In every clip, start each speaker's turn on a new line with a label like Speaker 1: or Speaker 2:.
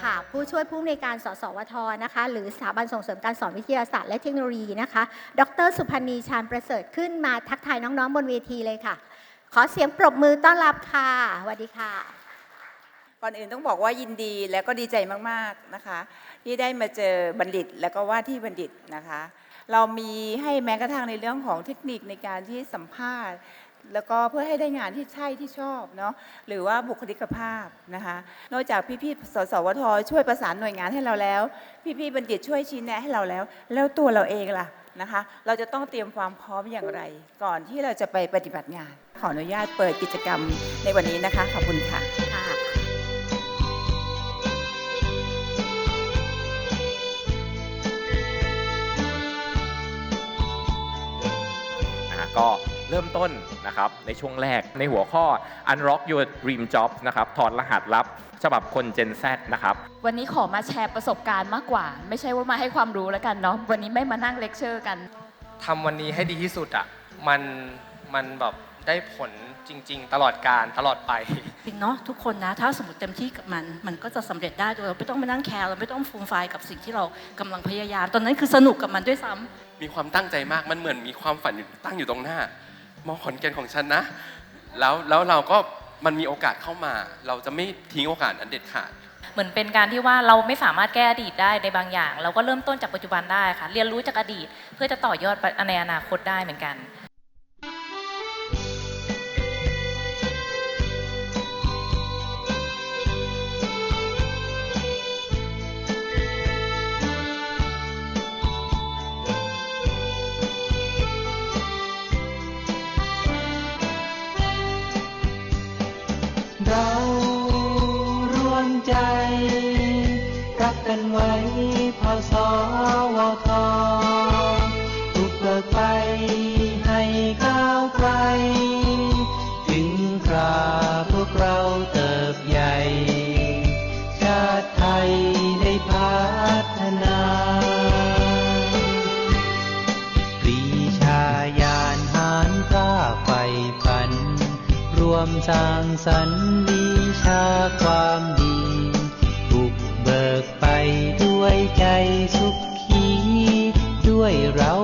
Speaker 1: ค่ะ
Speaker 2: ผู้ช่วยผู้อำนวยการสสวทนะคะ หรือสถาบันส่งเสริมการสอนวิทยาศาสตร์และเทคโนโลยีนะคะ ดร สุพันธ์นีชาญประเสริฐขึ้นมาทักทายน้องๆ บนเวทีเลยค่ะ ขอเสียงปรบมือต้อนรับค่ะสวัสดีค่ะ
Speaker 3: ก่อนอื่นต้องบอกว่ายินดีและก็ดีใจมากๆนะคะ ที่ได้มาเจอบัณฑิตและก็ว่าที่บัณฑิตนะคะ เรามีให้แม้กระทั่งในเรื่องของเทคนิคในการที่สัมภาษณ์ แล้วก็เพื่อให้ได้งานที่ใช่ที่ชอบเนาะหรือว่าบุคลิกภาพนะคะนอกจากพี่ๆสสวทช่วยประสานหน่วยงานให้เราแล้ว พี่ๆบัณฑิตช่วยชี้แนะให้เราแล้ว แล้วตัวเราเองล่ะนะคะ เราจะต้องเตรียมความพร้อมอย่างไร ก่อนที่เราจะไปปฏิบัติงาน ขออนุญาตเปิดกิจกรรมในวันนี้นะคะขอบคุณค่ะ
Speaker 2: ค่ะ
Speaker 4: นะฮะก็ เริ่มต้นนะครับในช่วงแรกในหัวข้อ unlock your dream job นะครับถอดรหัสลับฉบับคน Gen Z นะครับ
Speaker 5: วันนี้ขอมาแชร์ประสบการณ์มากกว่า ไม่ใช่ว่ามาให้ความรู้แล้วกันเนาะวันนี้ไม่มานั่งเลคเชอร์กัน
Speaker 6: ทำวันนี้ให้ดีที่สุดอะมันมันแบบได้ผลจริง ๆ ตลอดการตลอดไป
Speaker 7: จริงเนาะทุกคนนะถ้าสมมติเต็มที่กับมัน มันก็จะสำเร็จได้โดยเราไม่ต้องมานั่งแคร์เราไม่ต้องฟูมไฟายกับสิ่งที่เรากำลังพยายาม ตอนนั้นคือสนุกกับมันด้วยซ้ำ
Speaker 8: มีความตั้งใจมากมันเหมือนมีความฝันอยู่ตั้งอยู่ตรงหน้า มองขอนแก่นของฉันนะ แล้วแล้วเราก็มันมีโอกาสเข้ามา เราจะไม่ทิ้งโอกาสอันเด็ดขาด
Speaker 5: เหมือนเป็นการที่ว่าเราไม่สามารถแก้อดีตได้ในบางอย่าง เราก็เริ่มต้นจากปัจจุบันได้ค่ะ เรียนรู้จากอดีต เพื่อจะต่อยอดในอนาคตได้เหมือนกัน
Speaker 1: กันไว้พอสวทถูกเบิกไปให้ก้าวไกล ถึงคราพวกเราเติบใหญ่ ชาติไทยได้พัฒนาปรีชาญาณหารกล้าไฟฝัน รวมสร้างสรรค์วิชาความ เรา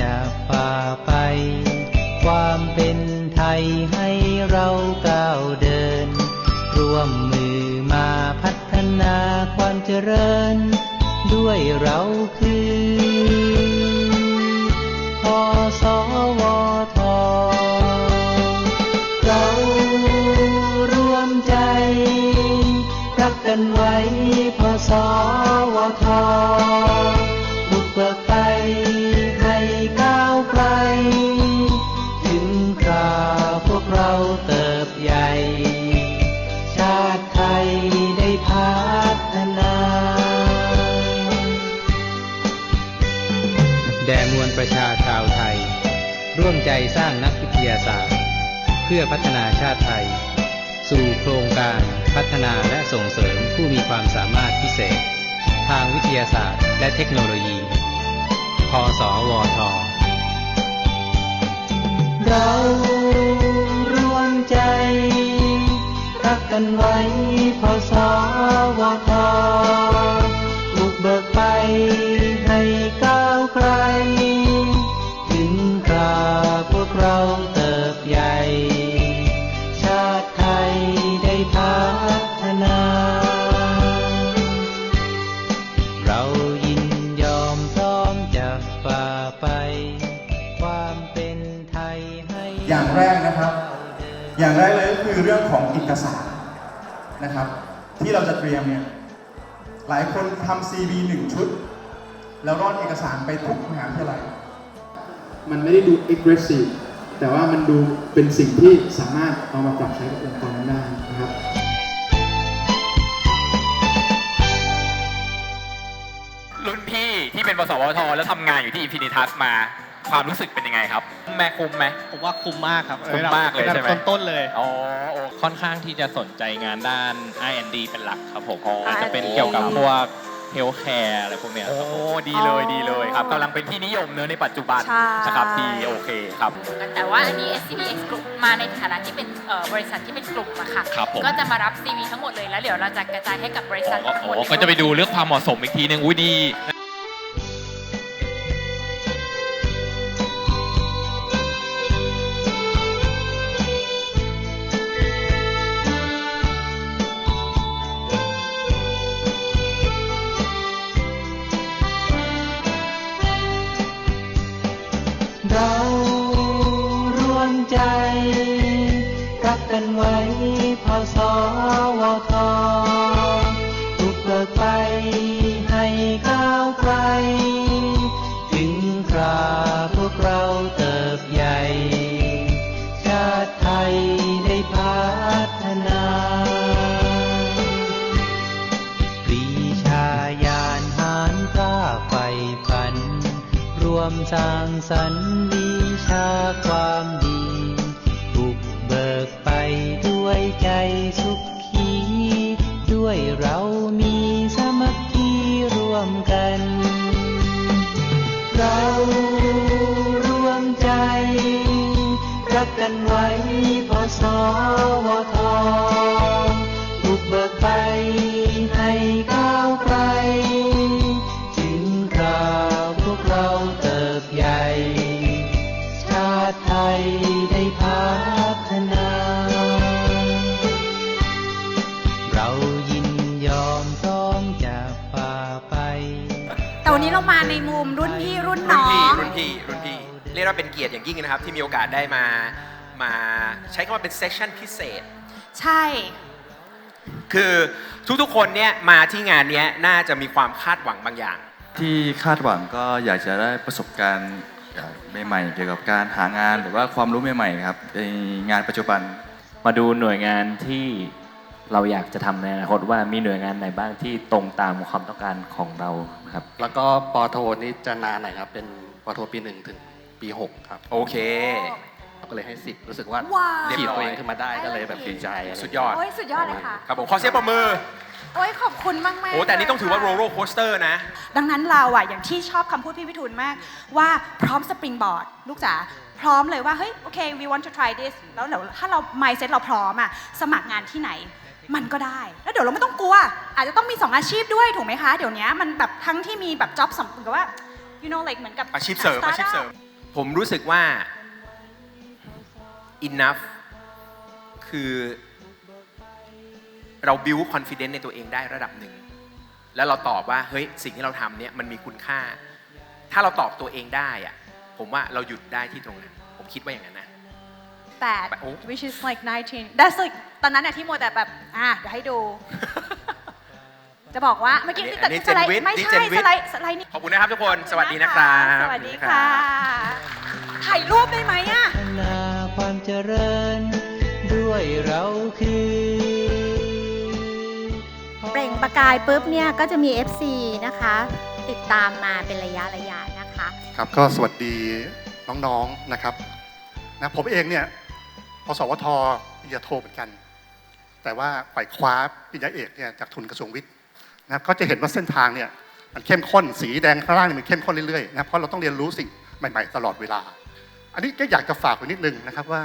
Speaker 1: จะฝ่าไป ความเป็นไทยให้เราก้าวเดิน ร่วมมือมาพัฒนาความเจริญ ด้วยเรา ใจสร้า
Speaker 9: งนักวิทยาศาสตร์ เพื่อพัฒนาชาติไทย สู่โครงการพัฒนาและส่งเสริมผู้มีความสามารถพิเศษ ทางวิทยาศาสตร์ และเทคโนโลยีพสวท
Speaker 1: เรารวมใจ รักกันไว้พอสวทบุกเบิกไปให้ก้าวไกล คื
Speaker 10: อเรื่องของเอกสารนะครับ ที่เราจะเตรียมเนี่ยหลายคนทำ CV หนึ่งชุด แล้วร่อนเอกสารไปทุกมหาวิทยาลัย
Speaker 11: มันไม่ได้ดู aggressive แต่ว่ามันดูเป็นสิ่งที่สามารถเอามาปรับใช้กับองค์กรนั้นได้นะครับ
Speaker 4: รุ่นพี่ที่เป็นปสวทแล้วทำงานอยู่ที่อินฟินิทัสมา ความรู้สึกเป็นยังไงครับ แม่คุ้มไหม
Speaker 6: ผมว่าคุ้มมากครับ
Speaker 4: คุ้มมากเลยใช่ไหม
Speaker 6: ต้นๆเลย
Speaker 4: อ๋อโอ
Speaker 6: ค่อนข้างที่จะสนใจงานด้าน R&D เป็นหลักครับผม
Speaker 4: อ๋ออ
Speaker 6: อาจจะเป็นเกี่ยวกับพวก healthcare อะไรพวกเนี้ย
Speaker 4: โอ้
Speaker 6: ครับผม
Speaker 4: ดีเลยดีเลยครับกำลังเป็นที่นิยมเนอะในปัจจุบัน
Speaker 2: ใช่
Speaker 4: นะครับดีโอเคครับ
Speaker 5: แต่ว่าอันนี้ SCBX Group มาในฐานะที่เป็นเอ่อบริษัทที่เป็นกลุ่มอะค่ะ
Speaker 6: ครับผม
Speaker 5: ก็จะมารับ CV ทั้งหมดเลยแล้วเดี๋ยวเราจะกระจายให้กับบริษัท
Speaker 6: อ๋อ
Speaker 5: ทั้งหมด
Speaker 6: โอ้ก็จะไปดูเรื่องความเหมาะสมอีกทีหนึ่งอุ้ยดี
Speaker 1: ใจ รักกันไว้พอสวทถูกเบิกไปให้ก้าวไกล ถึงคราพวกเราเติบใหญ่ ชาติไทยได้พัฒนาปรีชายานหารกล้าไฟฝัน รวมสร้างสรรค์ ใจสุขี ด้วยเรามีสามัคคีร่วมกัน เราร่วมใจ รักกันไว้พอสวท จะฝ่าไป
Speaker 2: แต่วันนี้เรามาในมุมรุ่นพี่รุ่น
Speaker 12: รุ่
Speaker 2: น้
Speaker 12: น
Speaker 2: อ
Speaker 12: พี่
Speaker 2: ง
Speaker 12: รุ่นพี่รุ่นพี่เรียกว่าเป็นเกียรติอย่างยิ่งนะครับ ที่มีโอกาสได้มามาใช้คำว่าเป็นเซสชั่นพิเศษ
Speaker 2: ใช่
Speaker 12: คือทุกๆคนเนี่ยมาที่งานเนี้ยน่าจะมีความคาดหวังบางอย่าง
Speaker 13: ที่คาดหวังก็อยากจะได้ประสบการณ์ใหม่ๆเกี่ยวกับการหางานหรือว่าความรู้ใหม่ๆครับในงานปัจจุบัน
Speaker 14: มาดูหน่วยงานที่ เราอยากจะทำในอนาคตว่ามีหน่วยงานไหนบ้างที่ตรงตามความต้องการของเราครับ
Speaker 6: แล้วก็ปอโทนี่จะนานหน่อยครับ เป็นปอโทปีหนึ่งถึงปี6ครับ
Speaker 12: โอเค
Speaker 6: ก็เลยให้สิบรู้สึกว่า
Speaker 2: ว้าว
Speaker 6: ขีดตัวเองขึ้นมาได้ก็เลยแบบดีใจ
Speaker 12: สุดยอด
Speaker 2: โอ้ยสุดยอดเลยค่ะ
Speaker 12: ครับผมขอเสียงปรบมือ
Speaker 2: โอ้ยขอบคุณมากมาก
Speaker 12: โอ้แต่นี่ต้องถือว่าโรลโรโคสเตอร์นะ
Speaker 15: ดังนั้นเราอะอย่างที่ชอบคำพูดพี่วิทูลมาก ว่าพร้อมสปริงบอร์ดลูกจ๋าพร้อมเลยว่า เฮ้ย โอเค we want to try this แล้วเดี๋ยวถ้าเรา mindset เราพร้อมอะสมัครงานที่ไหน มันก็ได้ แล้วเดี๋ยวเราไม่ต้องกลัว อาจจะต้องมี 2 อาชีพด้วยถูกไหมคะ เดี๋ยวนี้มันแบบทั้งที่มีแบบ job สำกับว่า you know like เหมือนกับ
Speaker 12: อาชีพเสริม
Speaker 15: startup
Speaker 12: อาชีพเสริม ผมรู้สึกว่า enough คือเรา build confidence ในตัวเองได้ระดับหนึ่ง แล้วเราตอบว่า เฮ้ย สิ่งที่เราทำเนี่ยมันมีคุณค่า ถ้าเราตอบตัวเองได้อะผมว่าเราหยุดได้ที่ตรงนั้น ผมคิดว่าอย่างนั้นนะ
Speaker 15: 8 which is like 19 that's like ตอนนั้นอะที่มัวแต่แบบ อะเดี๋ยวให้ดู จะบอกว่าเมื่อกี้
Speaker 12: อันนี้
Speaker 15: แต่
Speaker 12: อันนี้
Speaker 15: สไล
Speaker 12: Gen Wit
Speaker 15: ด์ไม่
Speaker 12: นี่
Speaker 15: ใช่
Speaker 12: Gen Wit
Speaker 15: สไลด์สไลด์นี่
Speaker 12: ขอบคุณนะครับทุกคน สวัสดีนะครับ
Speaker 15: สวัสดีค่ะ ถ่ายรูปได้ไหมอะ
Speaker 1: พัฒนาความเจริญ ด้วยเราคือ
Speaker 2: เปล่งประกายปุ๊บเนี่ยก็จะมี FC นะคะ ติดตามมาเป็นระยะระยะนะคะ
Speaker 16: ครับก็สวัสดีน้องๆนะครับนะผมเองเนี่ย พสวทปริญญาโทเหมือนกัน แต่ว่าฝ่ายคว้าปริญญาเอกเนี่ยจากทุนกระทรวงวิทย์นะครับก็จะเห็นว่าเส้นทางเนี่ยมันเข้มข้นสีแดงข้างล่างเนี่ยมันเข้มข้นเรื่อยๆนะเพราะเราต้องเรียนรู้สิ่งใหม่ ๆ ตลอดเวลา อันนี้ก็อยากจะฝากไว้นิดนึงนะครับว่า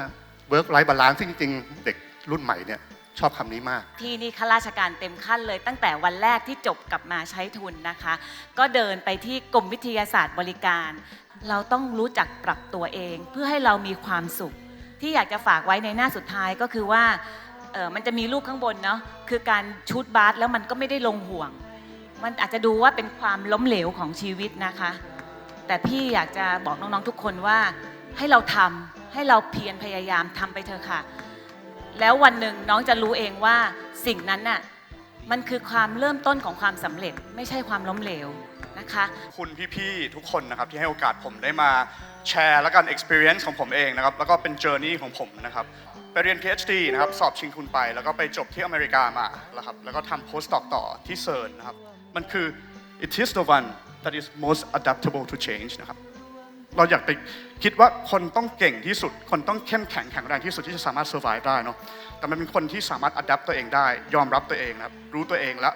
Speaker 16: work life balance ซึ่งจริงๆเด็กรุ่นใหม่เนี่ยชอบคำนี้มาก
Speaker 17: ที่นี่ข้าราชการเต็มขั้นเลย ตั้งแต่วันแรกที่จบกลับมาใช้ทุนนะคะ ก็เดินไปที่กรมวิทยาศาสตร์บริการ เราต้องรู้จักปรับตัวเอง เพื่อให้เรามีความสุข ที่อยากจะฝากไว้ในหน้าสุดท้ายก็คือว่ามันจะมีรูปข้างบนเนาะคือการชูดบาสแล้วมันก็ไม่ได้ลงห่วง มันอาจจะดูว่าเป็นความล้มเหลวของชีวิตนะคะ แต่พี่อยากจะบอกน้องๆทุกคนว่าให้เราทให้เราเพียรพยายามทำไปเถอะค่ะ แล้ววันหนึ่งน้องจะรู้เองว่าสิ่งนั้นน่ะมันคือความเริ่มต้นของความสำเร็จไม่ใช่ความล้มเหลว นะคะ
Speaker 10: คุณพี่ๆทุกคนนะครับที่ให้โอกาสผมได้มาแชร์แล้วกัน experience ของผมเองนะครับแล้วก็เป็น journey ของผมนะครับไปเรียน PhD นะครับสอบชิงทุนไป แล้วก็ไปจบที่อเมริกามาแล้วครับแล้วก็ทำ postdoc ต่อที่เซิร์นนะครับมันคือ it is the one that is most adaptable to change นะครับเราอยากไปคิดว่าคนต้องเก่งที่สุด คนต้องเข้มแข็งแข็งแรงที่สุดที่จะสามารถ survive ได้เนาะแต่มันเป็นคนที่สามารถ adapt ตัวเองได้ ยอมรับตัวเองนะครับรู้ตัวเองและ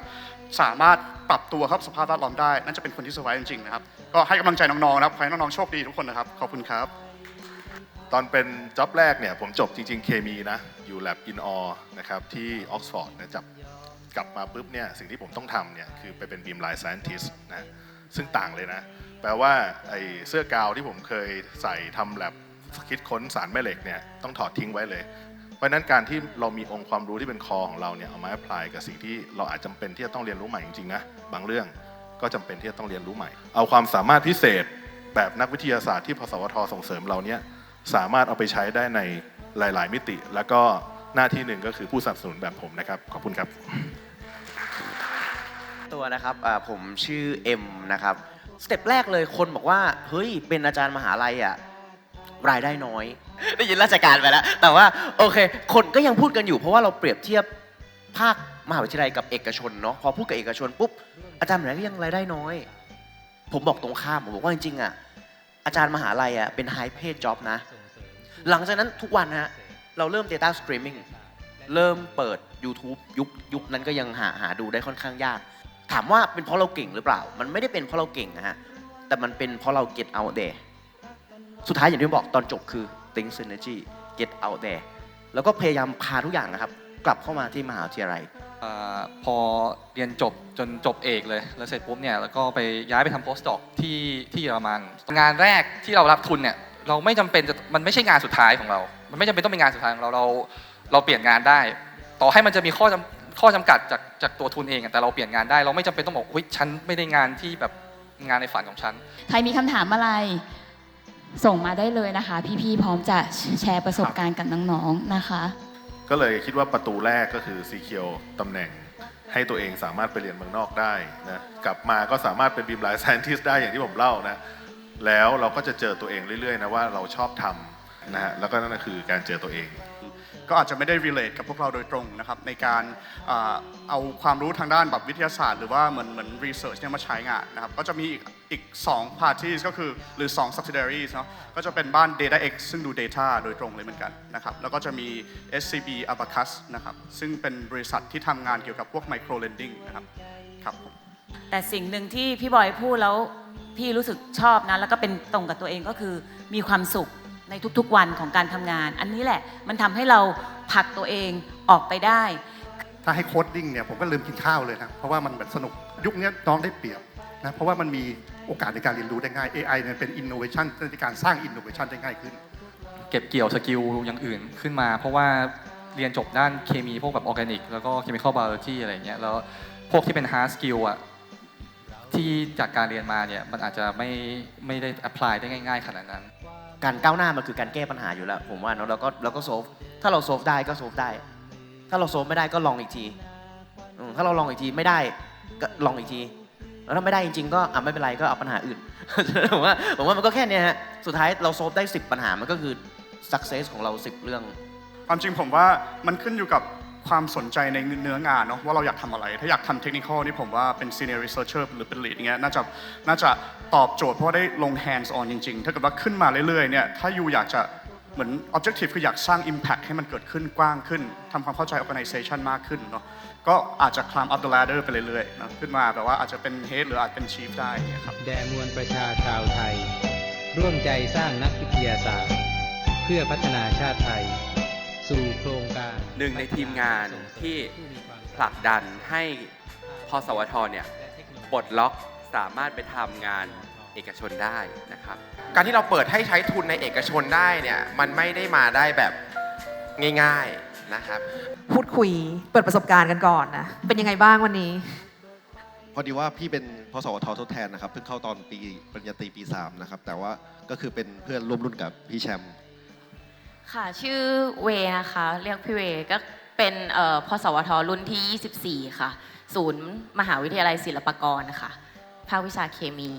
Speaker 10: สามารถปรับตัวครับสภาพแวดล้อมได้นั่นจะเป็นคนที่ survive จริงๆนะครับก็ให้กำลังใจน้องๆนะครับขอให้น้องๆโชคดีทุกคนนะครับขอบคุณครับ
Speaker 18: ตอนเป็นจ็อบแรกเนี่ยผมจบจริง ๆ เคมีนะ อยู่ Lab in a นะครับที่ออกซฟอร์ดนะจับกลับมาปุ๊บเนี่ยสิ่งที่ผมต้องทำเนี่ยคือไปเป็นบีมไลน์ scientist นะซึ่งต่างเลยนะ แปลว่าไอ้เสื้อกาวที่ผมเคยใส่ทำแลบคิดค้นสารแม่เหล็กเนี่ยต้องถอดทิ้งไว้เลย ราะนั้นการที่เรามีองค์ความรู้ที่เป็นคอของเราเนี่ยเอามาแอพพลายกับสิ่งที่เราอาจจำเป็นที่จะต้องเรียนรู้ใหม่จริงๆนะบางเรื่องก็จำเป็นที่จะต้องเรียนรู้ใหม่ เอาความสามารถพิเศษแบบนักวิทยาศาสตร์ที่พสวทส่งเสริมเราเนี่ยสามารถเอาไปใช้ได้ในหลาย ๆ มิติ แล้วก็หน้าที่หนึ่งก็คือผู้สนับสนุนแบบผมนะครับ ขอบคุณครับ
Speaker 19: ตัวนะครับผมชื่อเอ็มนะครับสเต็ปแรกเลยคนบอกว่าเฮ้ยเป็นอาจารย์มหาลัยอะ รายได้น้อย ได้ยินราชการไปแล้ว แต่ว่าโอเค คนก็ยังพูดกันอยู่เพราะว่าเราเปรียบเทียบภาคมหาวิทยาลัยกับเอกชนเนาะพอพูดกับเอกชนปุ๊บอาจารย์มหาลัยก็ยังรายได้น้อย ผมบอกตรงข้ามผมบอกว่าจริงๆอะอาจารย์มหาลัยอะเป็น high paid job นะ หลังจากนั้นทุกวันฮะเราเริ่ม data streaming เริ่มเปิด YouTube ยุคยุคนั้นก็ยังหาหาดูได้ค่อนข้างยาก ถามว่าเป็นเพราะเราเก่งหรือเปล่า มันไม่ได้เป็นเพราะเราเก่งนะฮะแต่มันเป็นเพราะเรา get out there สุดท้ายอย่างที่ผมบอกตอนจบคือ think synergy get out there แล้วก็พยายามพาทุกอย่างนะครับ กลับเข้ามาที่มหาวิทยาลัย
Speaker 20: อาพอเรียนจบจนจบเอกเลย แล้วเสร็จปุ๊บเนี่ยแล้วก็ไปย้ายไปทำโพสต์ดอกที่ที่เยอรมันงานแรกที่เรารับทุนเนี่ยเราไม่จำเป็นจะมันไม่ใช่งานสุดท้ายของเรา มันไม่จำเป็นต้องเป็นงานสุดท้ายของเราเราเราเปลี่ยนงานได้ ต่อให้มันจะมีข้อจำข้อจำกัดจากจากตัวทุนเองอะแต่เราเปลี่ยนงานได้ เราไม่จำเป็นต้องบอกเฮ้ยฉันไม่ได้งานที่แบบงานในฝันของฉัน
Speaker 21: ใครมีคำถามอะไร ส่งมาได้เลยนะคะ พี่ๆพร้อมจะแชร์ประสบการณ์กับน้องๆนะคะ
Speaker 18: ก็เลยคิดว่าประตูแรกก็คือซีเคียวตำแหน่งให้ตัวเองสามารถไปเรียนเมืองนอกได้นะกลับมาก็สามารถเป็นบีมไลท์แซนติสได้อย่างที่ผมเล่านะแล้วเราก็จะเจอตัวเองเรื่อยๆนะว่าเราชอบทำนะฮะแล้วก็นั่นก็คือการเจอตัวเอง
Speaker 10: ก็อาจจะไม่ได้ relate กับพวกเราโดยตรงนะครับในการเอาความรู้ทางด้านแบบวิทยาศาสตร์ หรือว่าเหมือนเหมือน research เนี่ยมาใช้งานนะครับก็จะมีอีกอีก2 parties ก็คือหรือ 2 subsidiaries เนาะก็จะเป็นบ้าน DataX ซึ่งดู data โดยตรงเลยเหมือนกันนะครับแล้วก็จะมี SCB Abacus นะครับซึ่งเป็นบริษัทที่ทำงานเกี่ยวกับพวก micro lending นะครับครับผม
Speaker 17: แต่สิ่งหนึ่งที่พี่บอยพูดแล้วพี่รู้สึกชอบนะแล้วก็เป็นตรงกับตัวเองก็คือมีความสุข ในทุกๆวันของการทำงาน อันนี้แหละมันทำให้เราผลักตัวเองออกไปได้
Speaker 16: ถ้าให้โค้ดดิ้งเนี่ยผมก็ลืมกินข้าวเลยนะเพราะว่ามันแบบสนุกยุคนี้น้องได้เปรียบนะเพราะว่ามันมีโอกาสในการเรียนรู้ได้ง่าย AI เนี่ยเป็น innovation ในการสร้าง innovation ได้ง่ายขึ้น
Speaker 20: เก็บเกี่ยวสกิลอย่างอื่นขึ้นมา เพราะว่าเรียนจบด้านเคมีพวกแบบออร์แกนิก แล้วก็เคมีคอลบ i o โลจีอะไรอย่างเงี้ยแล้วพวกที่เป็นฮาร์ดสกิลอะที่จากการเรียนมาเนี่ยมันอาจจะไม่ไม่ได้แอพพลายได้ง่าย ๆ ขนาดนั้น
Speaker 19: การก้าวหน้ามันคือการแก้ปัญหาอยู่แล้ว ผมว่าเนอะเราก็เราก็โซฟถ้าเราโซฟได้ก็โซฟได้ ถ้าเราโซฟไม่ได้ก็ลองอีกทีถ้าเราลองอีกทีไม่ได้ก็ลองอีกทีแล้วถ้าไม่ได้จริงๆ ก็อะไม่เป็นไรก็เอาปัญหาอื่นผมว่าผมว่ามันก็แค่นี้ฮะสุดท้ายเราโซฟได้ 10 ปัญหามันก็คือ success ของเรา 10 เรื่อง
Speaker 10: ความจริงผมว่ามันขึ้นอยู่กับ ความสนใจในเนื้องานเนาะว่าเราอยากทำอะไร ถ้าอยากทำเทคนิคอลนี่ผมว่าเป็น senior researcher หรือเป็น lead อย่างเงี้ยน่าจะน่าจะตอบโจทย์เพราะได้ลง hands on จริงๆ ถ้าเกิดว่าขึ้นมาเรื่อยๆเนี่ยถ้าอยู่อยากจะเหมือน objective คืออยากสร้าง impact ให้มันเกิดขึ้นกว้างขึ้นทำความเข้าใจ organization มากขึ้นเนาะก็อาจจะ climb up the ladder ไปเรื่อยๆนะขึ้นมาแบบว่าอาจจะเป็น head หรืออาจเป็น chief ได้เนี่ยครับ
Speaker 9: แด่มวลประชาชาวไทย ร่วมใจสร้างนักวิทยาศาสตร์ เพื่อพัฒนาชาติไทย สู่โครงการ
Speaker 12: หนึ่งในทีมงานที่ผลักดันให้พสวทเนี่ยปลดล็อกสามารถไปทำงานเอกชนได้นะครับ
Speaker 22: การที่เราเปิดให้ใช้ทุนในเอกชนได้เนี่ยมันไม่ได้มาได้แบบง่ายๆนะครับ
Speaker 23: พูดคุยเปิดประสบการณ์กันก่อนนะ เป็นยังไงบ้างวันนี้
Speaker 24: พอดีว่าพี่เป็นพสวททดแทนนะครับเพิ่งเข้าตอนปีปริญญาตรีปี 3 นะครับ แต่ว่าก็คือเป็นเพื่อนร่วมรุ่นกับพี่แชมป์
Speaker 25: ค่ะ ชื่อเวนะคะ เรียกพี่เวก็เป็นพสวทรุ่นที่ 24 ค่ะ ศูนย์มหาวิทยาลัยศิลปากรนะคะ ภาควิชาเคมี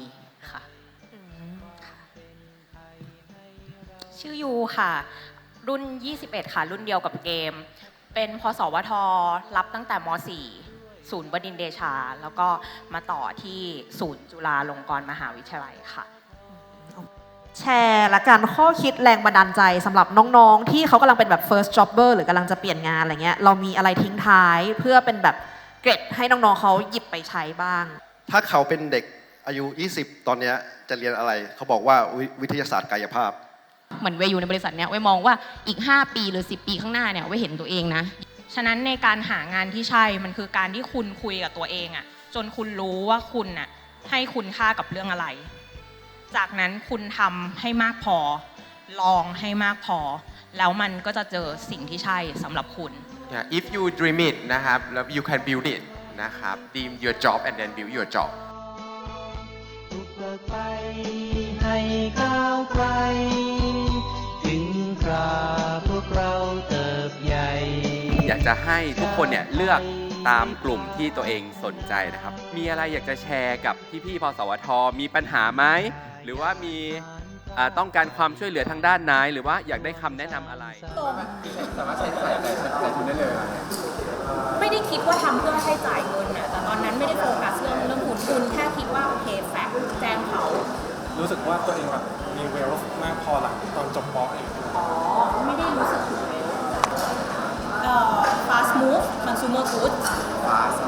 Speaker 25: ค่ะ
Speaker 26: ชื่อยูค่ะ รุ่น 21 ค่ะ รุ่นเดียวกับเกม เป็นพสวทรับตั้งแต่ม .4 ศูนย์บดินเดชา แล้วก็มาต่อที่ศูนย์จุฬาลงกรณ์มหาวิทยาลัยค่ะ
Speaker 12: แชร์และกันข้อคิดแรงบันดาลใจสำหรับน้องๆ ที่เขากำลังเป็นแบบ first jobber หรือกำลังจะเปลี่ยนงานอะไรเงี้ยเรามีอะไรทิ้งท้ายเพื่อเป็นแบบเกร็ดให้น้องๆเขาหยิบไปใช้บ้าง
Speaker 24: ถ้าเขาเป็นเด็กอายุ 20 ตอนเนี้ยจะเรียนอะไร เขาบอกว่าวิวิทยาศาสตร์กายภาพ
Speaker 27: เหมือนเวย์อยู่ในบริษัทเนี้ยเวย์มองว่าอีก 5 ปีหรือ 10 ปีข้างหน้าเนี่ยเวย์เห็นตัวเองนะ
Speaker 26: ฉะนั้นในการหางานที่ใช่มันคือการที่คุณคุยกับตัวเองอะจนคุณรู้ว่าคุณน่ะให้คุณค่ากับเรื่องอะไร จากนั้นคุณทำให้มากพอ ลองให้มากพอ แล้วมันก็จะเจอสิ่งที่ใช่สำหรับคุณ
Speaker 22: Yeah, if you dream it นะครับ แล้ว you can build it นะครับ dream your job and then build your job
Speaker 1: เบิกไปให้ก้าวไกล ถึงคราพวกเราเติบใหญ่
Speaker 28: อยากจะให้ทุกคนเนี่ยเลือกตามกลุ่มที่ตัวเองสนใจนะครับ มีอะไรอยากจะแชร์กับพี่ๆพสวท มีปัญหาไหม หรือว่ามีต้องการความช่วยเหลือทางด้านไหนหรือว่าอยากได้คำแนะนำอะไร
Speaker 10: สามารถใช้จ่ายได้นได้เลย
Speaker 26: ไม่ได้คิดว่าทำเพื่อให้จ่ายเงินอะแต่ตอนนั้นไม่ได้โฟกัสเรื่องเรื่องทุนทุนแค่คิดว่าโอเคแฟกซแจ้งเขา
Speaker 10: รู้สึกว่าตัวเองแบบมีเวลมากพอหลังตอนจบปอเอง
Speaker 26: อ๋อ
Speaker 7: ไม่ได้รู้สึกถึงเลยเอ่อ fast move consumer goods fast